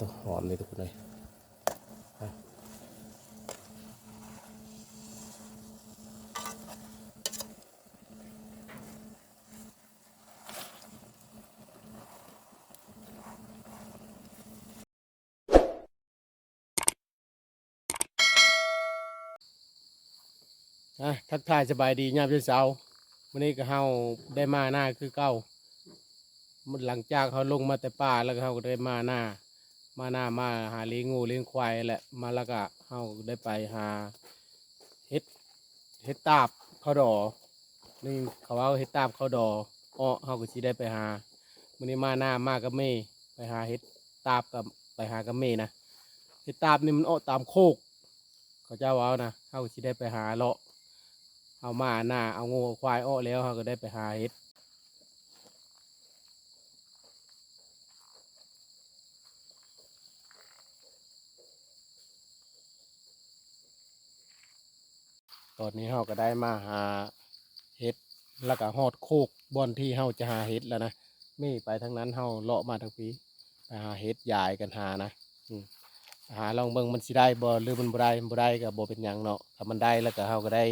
ตัวหอมเลยทุกคนเลยไปอะทักทายสบายดียามเช้าวันนี้ก็เฮาได้มาหน้าคือเก้าหลังจากเขาลงมาแต่ป่าแล้วเขาก็ได้มาหน้า มาหน้ามาหาเลี้ยงงูเลี้ยงควายแหละมาแล้วก็เขาได้ไปหาเห็ดเห็ดตาบเขาดอนี่เขาว่าเห็ดตาบเขาดออ้อเขาก็สิได้ไปหามื้อนี้มาหน้ามากับเมไปหาเห็ดตาบกับไปหากับเมนะเห็ดตาบนี่มันอ้อตามโคกเขาเจ้าว่านะเขาก็สิได้ไปหาเลาะเอามาหน้าเอางูควายอ้อแล้วเขาก็ได้ไปหาเห็ด ตอนนี้เฮาก็ได้มาหาเห็ดแล้วก็ฮอดโคกบอนที่เฮาจะหาเห็ดแล้วนะไม่ไปทางนั้นเฮาเลาะมาทางปีไปหาเห็ดยายกันหานะอืมหาลองเบิ่งมันสิได้บ่หรือมันบ่ได้บ่ได้ก็บ่เป็นหยังเนาะถ้ามันได้แล้วก็เฮาก็ได้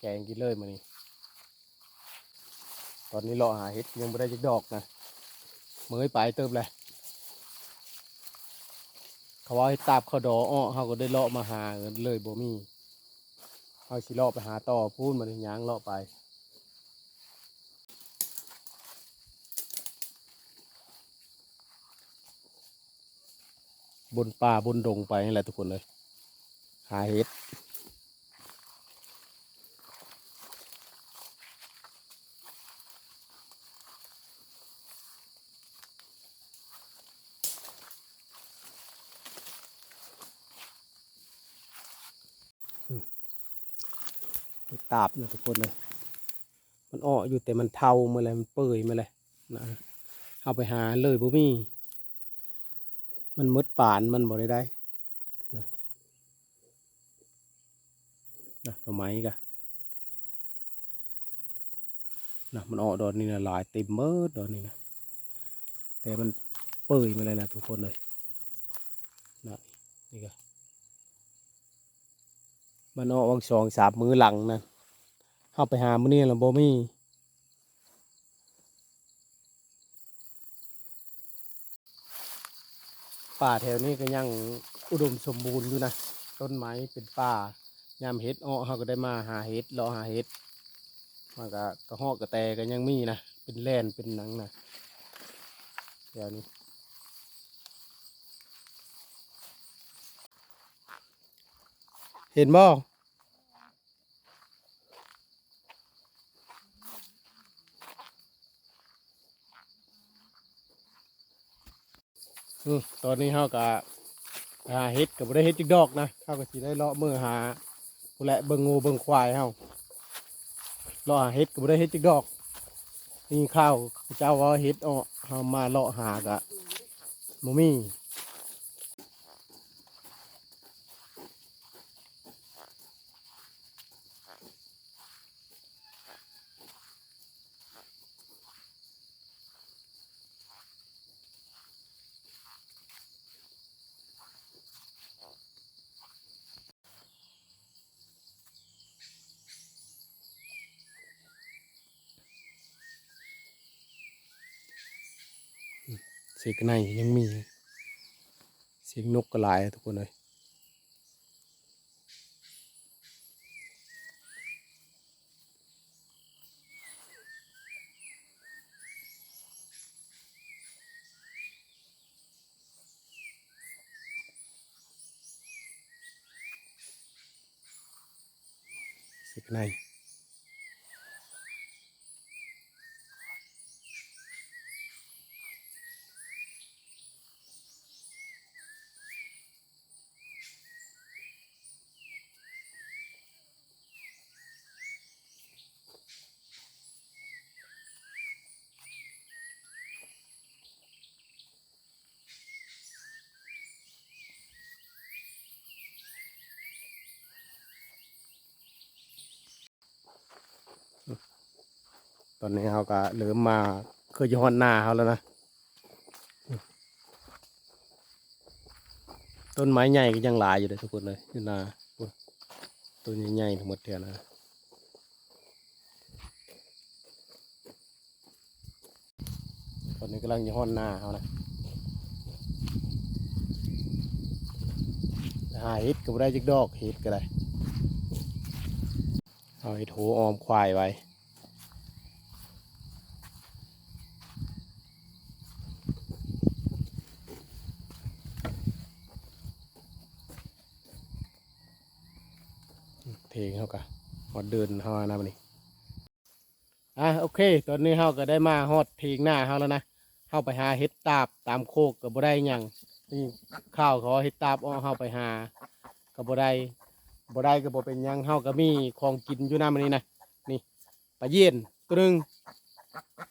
แกงกินเลยมื้อนี้ตอนนี้เลาะหาเห็ดยังบ่ได้จักดอกนะมื้อไปเติบเลยเขาว่าให้ตาบเขาดออ้อเฮาก็ได้เลาะมาหาเลยบ่มี เอาสิเลาะไปหาต่อพูนมันยางเลาะไปบนป่าบนดงไปนี่แหละทุกคนเลย หาเห็ด ตาบนะทุกคนเลย มันอ้ออยู่แต่มันเทามาเลยมันเปื่อยมาเลยนะเอาไปหาเลยบ่มีมันมดป่านมันบ่ได้ได้นะนะหน่อไม้กะนะมันออกดอกนี่นะหลายเต็มเมิดดอกนี่นะแต่มันเปื่อยมาเลยนะทุกคนเลยนะนี่กะ มันออกวังสองสามมือหลังนะเข้าไปหามื้อนี้ล้วบ่มีป่าแถวนี้ก็ยังอุดมสมบูรณ์อยู่นะต้นไม้เป็นป่ายามเห็ดอ้อเขาก็ได้มาหาเห็ดรอหาเห็ดมันก็กระหอกกระแตก็ยังมีนะเป็นแล่นเป็นหนังนะแถวนี้ เห็นบ่อืมตอนนี้เขาก็หาเห็ดกับได้เห็ดจิกดอกนะเขาก็สิได้เลาะมือหาผู้แหละเบิ่งงูเบิ่งควายเฮาเลาะหาเห็ดกับได้เห็ดจิกดอกนี่ข้าวเจ้าว่าเห็ดอ้อเฮามาเลาะหากะบ่มี เสียงในยังมี เสียงนกกระลายทุกคนเลยเสียงใน ตอนนี้เขาก็เริ่มมาเคยจะฮอนหน้าเขาแล้วนะ ต้นไม้ใหญ่ก็ยังหลายอยู่เลยทุกคนเลยอยู่นาต้นใหญ่ๆทั้งหมดเท่านะตอนนี้กำลังจะห้อนหน้าเขานะหาเห็ดก็บ่ได้จักดอกเห็ดก็ได้เอาเห็ดโหออมควายไว้ เทงเขากะฮ อดเดินเฮานะมันนี่อะโอเค ตอนนี้เฮาก็ได้มาฮอดเทงหน้าเฮาแล้วนะเฮาไปหาเห็ดตาบตามโคกก็บ่ได้หยังนี่ข้าวขาเห็ดตาบเอเฮาไปหาก็บ่ได้บ่ได้ก็บ่เป็นหยังเฮาก็มีของกินอยู่น้ามันนี่นะนี่ปลาเย็นตัวนึง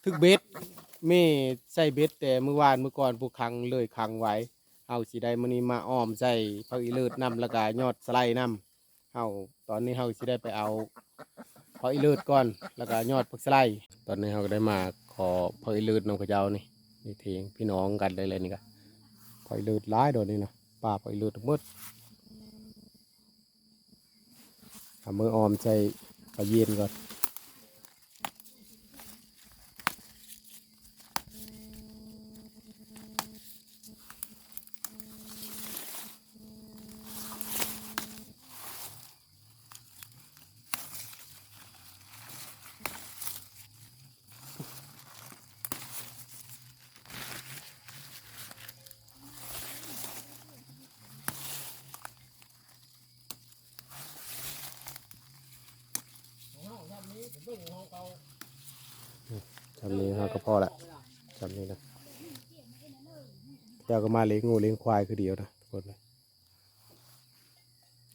ทึกเบ็ดมีใส่เบ็ดแต่เมื่อวานเมื่อก่อนผู้คังเลยคังไว้เฮาสิได้มื้อนี้มาอ้อมใส่ผักอีเลิศนํแล้วก็ยอดสไลด์นํ เฮาตอนนี้เฮาสิได้ไปเอาพออีเลือดก่อน แล้วก็ยอดผักสไลตอนนี้เฮาก็ได้มาขอพออีเลือดน้องขเจ้านี่นี่เทียงพี่น้องกันเลยเลยนี่ก็พออีเลือดร้ายโดนนี่นะป้าพออีเลือดทั้งหมดเอามือออมใจไปเย็นก่อน จำนี้เฮาก็พอละจำนี้นะเจ้าก็มาเลี้ยงงูเลี้ยงควายคือเดียวนะทุกคนเลย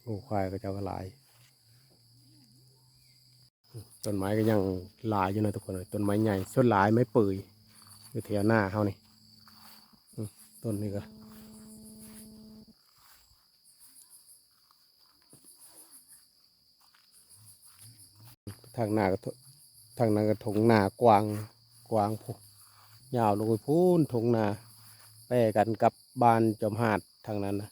งูควายก็เจ้าก็หลายต้นไม้ก็ยังหลายอยู่นะทุกคนเลยต้นไม้ใหญ่ส่วนหลายไม่เปื่อยอยู่แถวหน้าเขานี่ต้นนี้ก็ ทางหน้าก็ททางหน้าก็ถงหน้ากวางกวางพกยาวลงไปพูนถงหน้าแปรกันกับบ้านจอมหาดทางนั้นนะ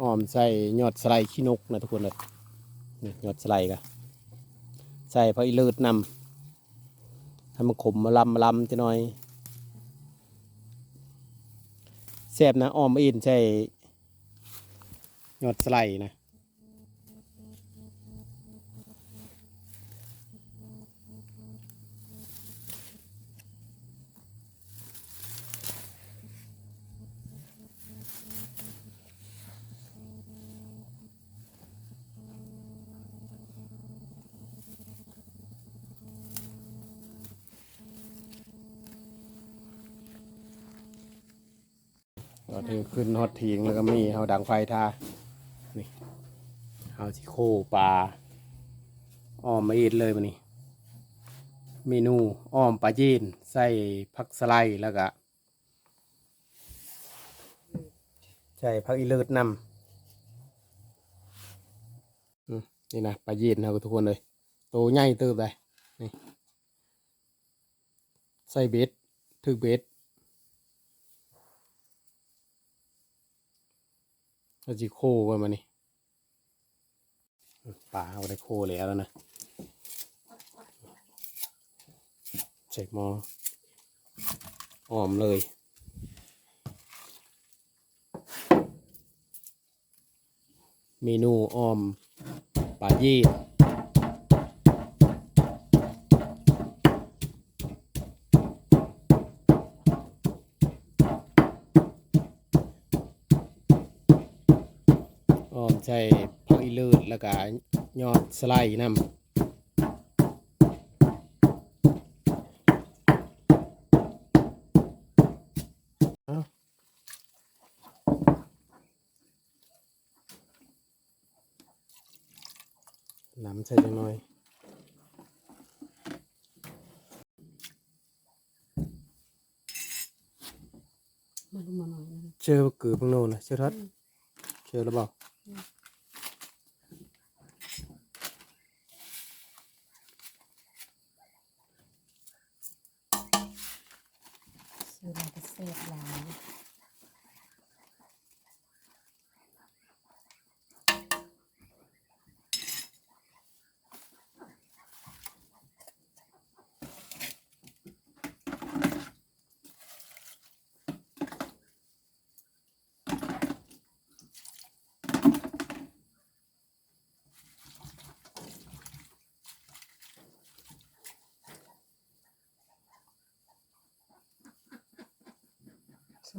อ้อมใส่ยอดสไลขี้นกนะทุกคนเลยนี่ยอดสไลด์ก็ใส่พออีเลิศนำให้มันขมมาลำมาลำจะหน่อยแซ่บนะอ้อมอินใส่ ยอดสไลด์นะเราที่ขึ้นฮอตทีงแล้วก็มีเอาดังไฟทา เอาที่โคปลาอ้อมมาเอีดเลยมันนี่เมนูอ้อมปลาจีนใส่ผักสไลด์แล้วก็ใส่ผักอีเลิศนำนี่นะปลาจีนนะทุกคนเลยโตใหญ่เติบเลยนี่ใส่เบ็ดถึกเบ็ดเราจะโคกันมานี่ ป่าเอาได้โคแล้วแล้วนะเช็คหมออ้อมเลยเมนูอ้อมปลายีดอ้อมใส่ แล้วก็ยอดสไลด์นำเอ้าน้ำใส่จังหน่อยมาลงมาหน่อยนะคะเชื่อว่าเกือบเพิ่งโน่นนะเชื่อทัดเชื่อหรือเปล่า ดูแลเกษตรแล้ว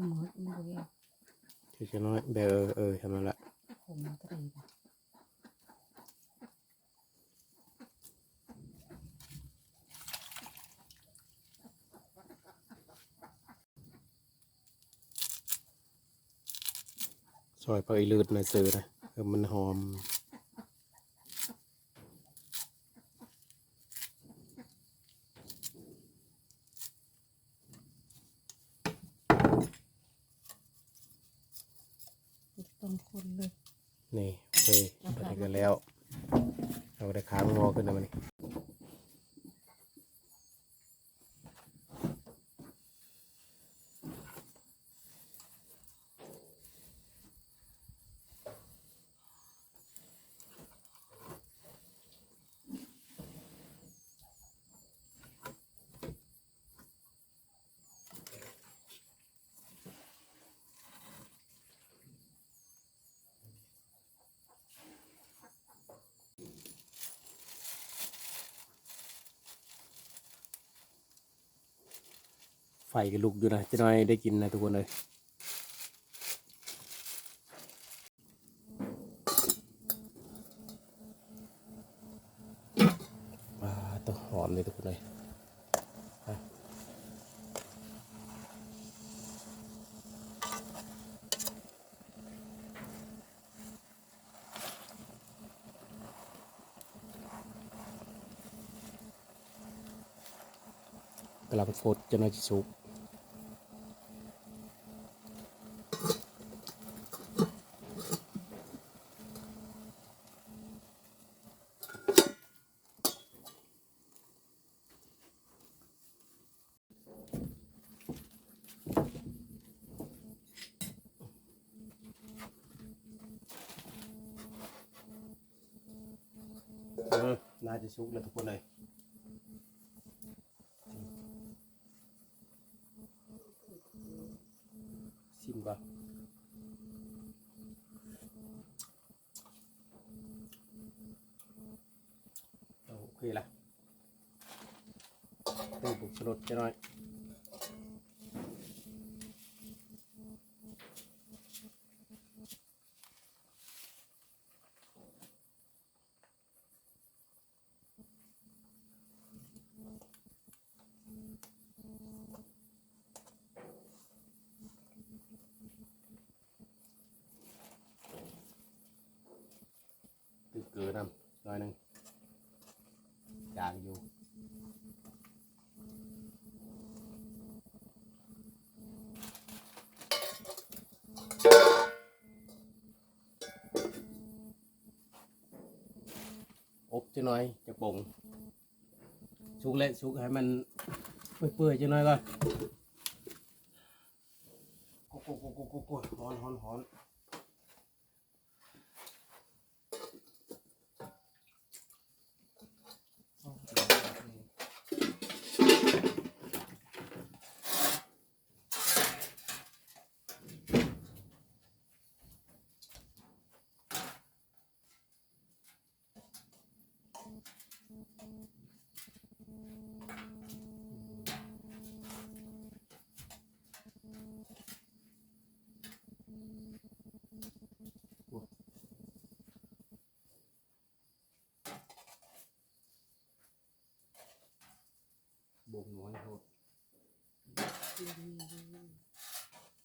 มมติมันบ่แก่คือจะน้อยเบลเออเออทำนั่นละผมมันตรีบ่ซอยพออีลืดมาซื้อนะเออมันหอม ต้องคนเลย นี่โอเคไปได้กันแล้ว เราได้ค้างงอขึ้นแล้วมัน ก็ลุกอยู่นะจะน้อยได้กินนะทุกคนเลยว้าต้อหอมเลยทุกคนเลยกำลังฟดจะน่าจะสุก น่าจะชุกแล้วทุกคนเลยชิมก่อนเอาโอเคละตีบุกสลดจะหน่อยตึกเก ลือนำหน่อยหนึ่งจางอยู่อบจะน่อยจะป่งชุกเละชุกให้มันเปื่อยๆจะน่อยก่อนกโกโกโกโกโกหอนหอนหอนบ่งน้อยโหด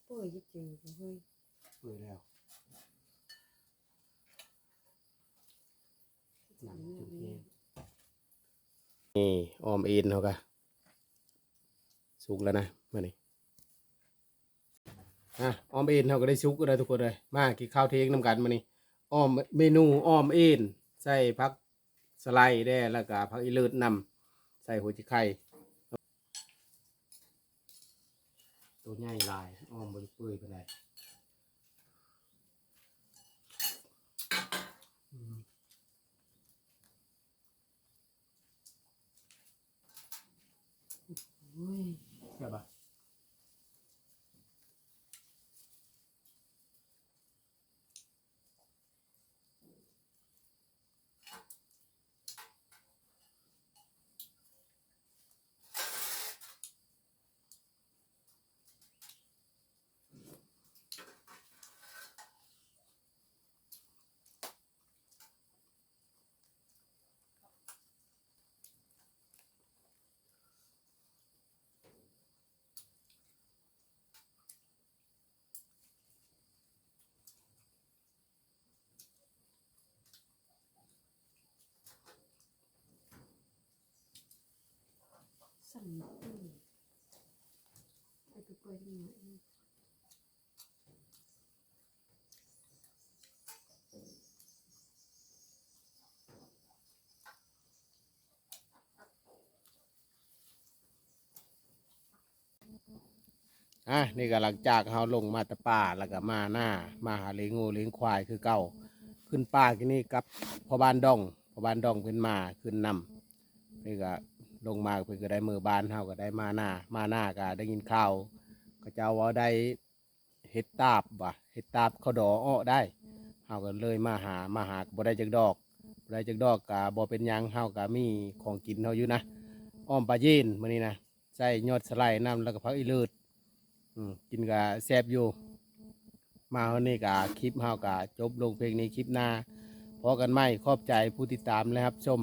เปื่อยจะเจอบ่เฮ้ย เปื่อยแล้ว หนังจุดเอง นี่ออมเอ็นเขากะสุกแล้วนะมานี่อะออมเอ็นเขาก็ได้สุกแล้วทุกคนเลยมากินข้าวเที่ยงน้ำกันมานี่อ้อมเมนูอ้อมเอ็นใส่ผักสไลด์ได้แล้วก็ผักอีเลิศนำใส่หัวจิไข่ตัวใหญ่ลายอ้อมบริเปื่อยไปเลยอืม โอ้ยใช่ปะ สั่งปุ้ยไอ้ตัวปุ้ยที่ไหนอะนี่ก็หลังจากเฮาลงมาตะป่าแล้วก็มาหน้า มาหาเลี้ยงงูเลี้ยงควายคือเก่าขึ้นป่าที่นี่กับพ่อบ้านดองพ่อบ้านดองเพิ่นมาขึ้นนำนี่ก็ ลงมาเพิ่นก็ได้มือบ้านเฮาก็ได้มาหน้า มาหน้าก็ได้ยินข่าวก็เจ้าว่าได้เฮ็ดตาบว่ะเฮ็ดตาบเขาดออ้อได้เฮาก็เลยมาหามาหาก็บ่ได้จักดอกบ่ได้จักดอกก็บ่เป็นหยังเฮาก็มีของกินเฮาอยู่นะอ้อมปลายีนมื้อนี้นะใส่ยอดสไลด์น้ำแล้วก็ผักอีเลิศอืมกินกะแซบอยู่ มาวันนี้กะคลิปเฮากะจบลงเพลงนี้คลิปหน้าพอกันไหมขอบใจผู้ติดตามนะครับชม